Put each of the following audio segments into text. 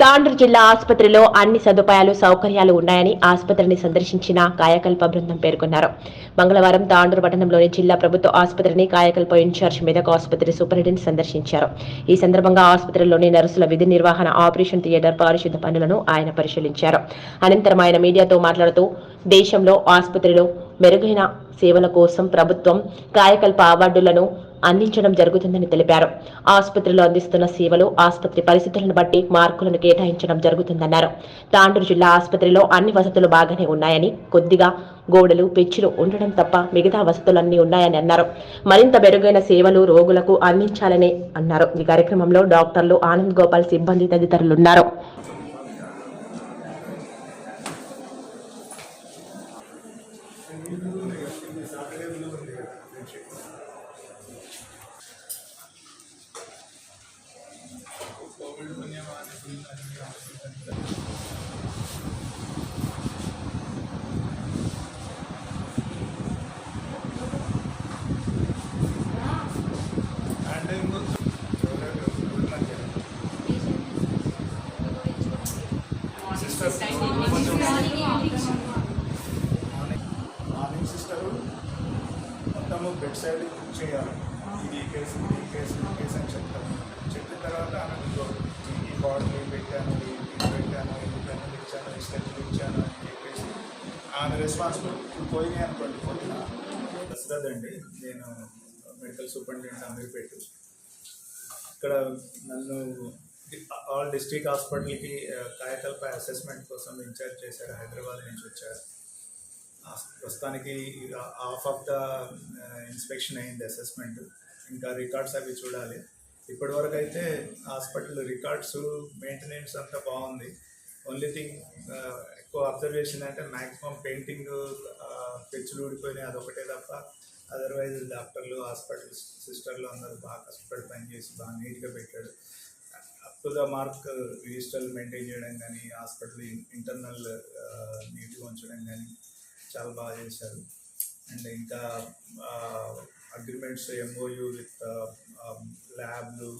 తాండ్రు జిల్లా ఆసుపత్రిలో అన్ని సదుపాయాలు సౌకర్యాలు ఉన్నాయని ఆసుపత్రిని సందర్శించిన కాయకల్ప బృందం పేర్కొన్నారు. మంగళవారం తాండ్రు పట్టణంలోని జిల్లా ప్రభుత్వ ఆసుపత్రిని కాయకల్ప ఇన్ఛార్జ్ మెదక్ ఆసుపత్రి సూపరింటెండెంట్ సందర్శించారు. ఈ సందర్భంగా ఆసుపత్రిలోని నర్సుల విధి నిర్వహణ ఆపరేషన్ థియేటర్ పారిశుద్ధ పనులను ఆయన పరిశీలించారు. అనంతరం ఆయన మీడియాతో మాట్లాడుతూ దేశంలో ఆసుపత్రిలో మెరుగైన సేవల కోసం ప్రభుత్వం కాయకల్ప అవార్డులను అందించడం జరుగుతుందని తెలిపారు. ఆసుపత్రిలో అందిస్తున్న సేవలు ఆసుపత్రి పరిస్థితులను బట్టి మార్కులను కేటాయించడం జరుగుతుందన్నారు. తాండూరు జిల్లా ఆసుపత్రిలో అన్ని వసతులు బాగానే ఉన్నాయని కొద్దిగా గోడలు పెచ్చులు ఉండడం తప్ప మిగతా వసతులన్నీ ఉన్నాయని అన్నారు. మరింత మెరుగైన సేవలు రోగులకు అందించాలని అన్నారు. ఈ కార్యక్రమంలో డాక్టర్లు ఆనంద్ గోపాల్ సిబ్బంది తదితరులున్నారు మార్నింగ్ మార్నింగ్ సిస్టర్ మొత్తము బెడ్ సైడ్ కుక్ చేయాలి. ఇది కేసు ఈ కేసు ఈ కేసు అని చెప్తాను చెప్పిన తర్వాత ఆమెకు ఈ బాటిల్ పెట్టాను ఇది పెట్టాను ఇది పెన్నులు ఇచ్చాను ఈ స్టెప్లు ఇచ్చాను అని చెప్పేసి ఆమె రెస్పాన్సిబిలిటీ పోయినాయి అనుకోండి పొద్దున. దశరథ్ అండి నేను మెడికల్ సూపరింటెండెంట్ అమీర్పేట ఇక్కడ నన్ను ఆల్ డిస్ట్రిక్ట్ హాస్పిటల్కి కాయకల్ప అసెస్మెంట్ కోసం ఇన్ఛార్జ్ చేశారు హైదరాబాద్ నుంచి వచ్చారు. ప్రస్తుతానికి హాఫ్ ఆఫ్ ద ఇన్స్పెక్షన్ అయింది అసెస్మెంట్ ఇంకా రికార్డ్స్ అవి చూడాలి. ఇప్పటి వరకు అయితే హాస్పిటల్ రికార్డ్స్ మెయింటెనెన్స్ అంతా బాగుంది. ఓన్లీ థింగ్ ఎక్కువ అబ్జర్వేషన్ అంటే మ్యాక్సిమం పెయింటింగ్ పెచ్చులు ఊడిపోయినాయి అదొకటే తప్ప అదర్వైజ్ డాక్టర్లు హాస్పిటల్ సిస్టర్లు అందరూ బాగా కష్టపడి పనిచేసి బాగా నీట్గా పెట్టాడు అప్ టు ద మార్క్ రిజిస్టర్లు మెయింటైన్ చేయడం కానీ హాస్పిటల్ ఇంటర్నల్ నీట్గా ఉంచడం కానీ చాలా బాగా చేశారు. అండ్ ఇంకా అగ్రిమెంట్స్ ఎంఓయూ విత్ ల్యాబ్లు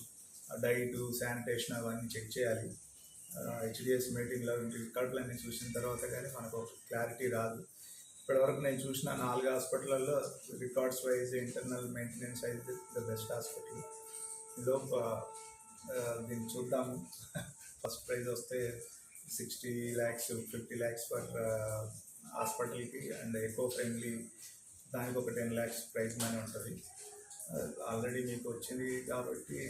డైట్ శానిటేషన్ అవన్నీ చెక్ చేయాలి. హెచ్డిఎస్ మీటింగ్లో రికార్డులన్నీ చూసిన తర్వాత కానీ మనకు క్లారిటీ రాదు. ఇప్పటివరకు నేను చూసిన నాలుగు హాస్పిటల్లో రికార్డ్స్ వైజ్ ఇంటర్నల్ మెయింటెనెన్స్ అయితే ద బెస్ట్ హాస్పిటల్ లోపు దీన్ని చూద్దాము ఫస్ట్ ప్రైజ్ వస్తే sixty lakhs fifty lakhs for హాస్పిటల్కి అండ్ ఎకో ఫ్రెండ్లీ దానికి ఒక టెన్ ల్యాక్స్ ప్రైజ్ మనీ ఉంటుంది. ఆల్రెడీ మీకు వచ్చింది కాబట్టి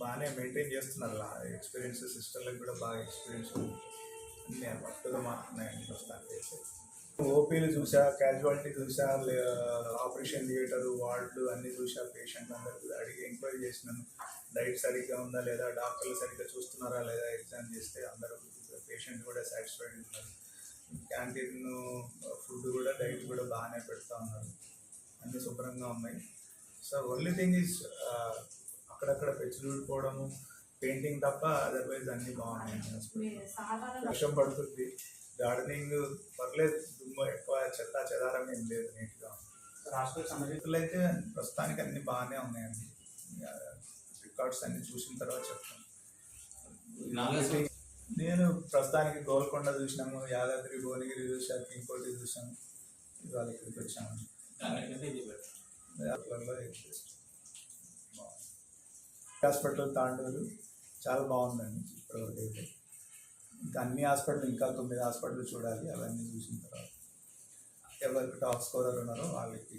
బాగానే మెయింటైన్ చేస్తున్నారు. ఎక్స్పీరియన్స్ సిస్టర్లకు కూడా బాగా ఎక్స్పీరియన్స్ ఉంది. నేను పట్టుగా మాట్లాడినాయండి ప్రస్తుతానికి ఓపీలు చూసా క్యాజువాలిటీ చూసా ఆపరేషన్ థియేటర్ వార్డులు అన్నీ చూసా. పేషెంట్ అందరికి అడిగి ఎంక్వైరీ చేసినాను. డైట్ సరిగ్గా ఉందా లేదా? డాక్టర్లు సరిగ్గా చూస్తున్నారా లేదా? ఎగ్జామ్ చేస్తే అందరూ పేషెంట్ కూడా సాటిస్ఫైడ్ ఉన్నారు. క్యాంటీన్ ఫుడ్ కూడా డైట్ కూడా బాగానే పెడతా ఉన్నారు. అన్నీ శుభ్రంగా ఉన్నాయి. సో ఓన్లీ థింగ్ ఈజ్ అక్కడక్కడ పెచ్చులు ఊడిపోవడము పెయింటింగ్ తప్ప అదర్వైజ్ అన్నీ బాగున్నాయి. వర్షం పడుతుంది. గార్డెనింగ్ పర్లేదు దుమ్ము ఎక్కువ చెత్త చెదారం ఏం లేదు నీట్గా. హాస్పిటల్ అయితే ప్రస్తుతానికి అన్ని బాగానే ఉన్నాయండి. రికార్డ్స్ అన్ని చూసిన తర్వాత చెప్తాను. నేను ప్రస్తుతానికి గోల్కొండ చూసినాము యాదాద్రి భువనగిరి చూసాను ఇంకోటి చూసాము ఇవాళ ఇక్కడికి వచ్చాము. హాస్పిటల్ తాండూరు చాలా బాగుందండి ఇప్పటివరకు అయితే ఇంకా అన్ని హాస్పిటల్ ఇంకా తొమ్మిది హాస్పిటల్ చూడాలి అవన్నీ చూసిన తర్వాత. ఎవరికి టాప్ స్కోరర్ ఉన్నారో వాళ్ళకి